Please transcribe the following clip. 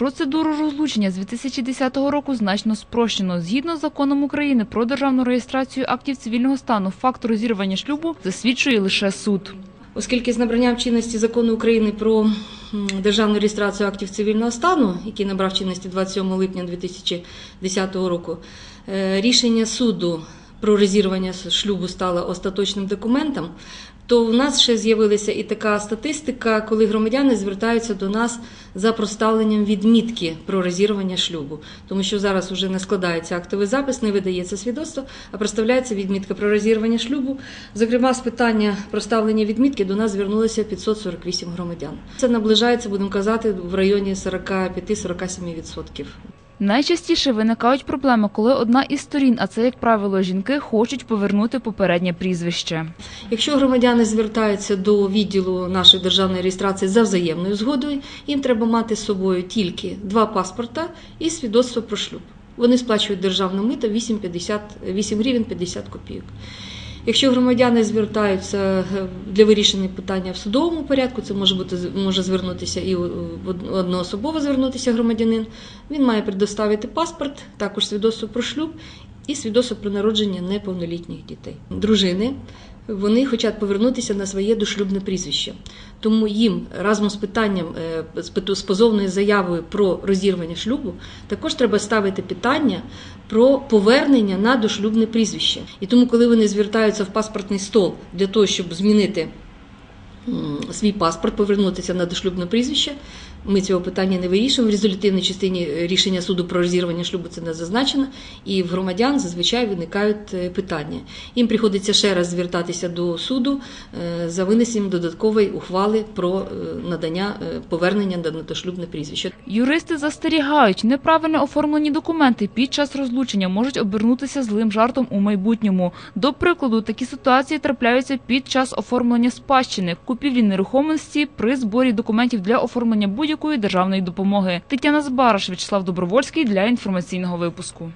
Процедуру розлучення з 2010 року значно спрощено. Згідно з законом України про державну реєстрацію актів цивільного стану, факт розірвання шлюбу засвідчує лише суд. Оскільки з набранням чинності закону України про державну реєстрацію актів цивільного стану, який набрав чинності 27 липня 2010 року, е, рішення суду про розірвання шлюбу стало остаточним документом, то в нас ще з'явилася і така статистика, коли громадяни звертаються до нас за проставленням відмітки про розірвання шлюбу, тому що зараз вже не складається актовий запис, не видається свідоцтво, а проставляється відмітка про розірвання шлюбу. Зокрема, з питання проставлення відмітки до нас звернулося 548 громадян. Це наближається, будемо казати, в районі 45-47%. Найчастіше виникають проблеми, коли одна із сторін, а це, як правило, жінки, хочуть повернути попереднє прізвище. Якщо громадяни звертаються до відділу нашої державної реєстрації за взаємною згодою, їм треба мати з собою тільки два паспорта і свідоцтво про шлюб. Вони сплачують державне мито 8,50 8 гривень 50 копійок. Якщо громадяни звертаються е, для вирішення питання в судовому порядку, це може бути може звернутися і одноособово звернутися громадянин. Він має предоставити паспорт, також свідоцтво про шлюб і свідоцтво про народження неповнолітніх дітей. Дружини вони хочуть повернутися на своє дошлюбне прізвище. Тому їм разом з питанням е, з позовною заявою про розірвання шлюбу також треба ставити питання про повернення на дошлюбне прізвище. І тому, коли вони звертаються в паспортний стол для того, щоб змінити свій паспорт, повернутися на дошлюбне прізвище. Ми цього питання не вирішуємо. В резолютивній частині е, рішення суду про розірвання шлюбу це не зазначено, і в громадян зазвичай виникають е, питання. Їм приходиться ще раз звертатися до суду е, за винесенням додаткової ухвали про надання повернення на дошлюбне прізвище. Юристи застерігають, неправильно оформлені документи під час розлучення можуть обернутися злим жартом у майбутньому. До прикладу, такі ситуації трапляються під час оформлення спадщини, купівлі нерухомості при зборі документів для оформлення будь-якої державної допомоги. Тетяна Збараш, Вячеслав Добровольський для інформаційного випуску.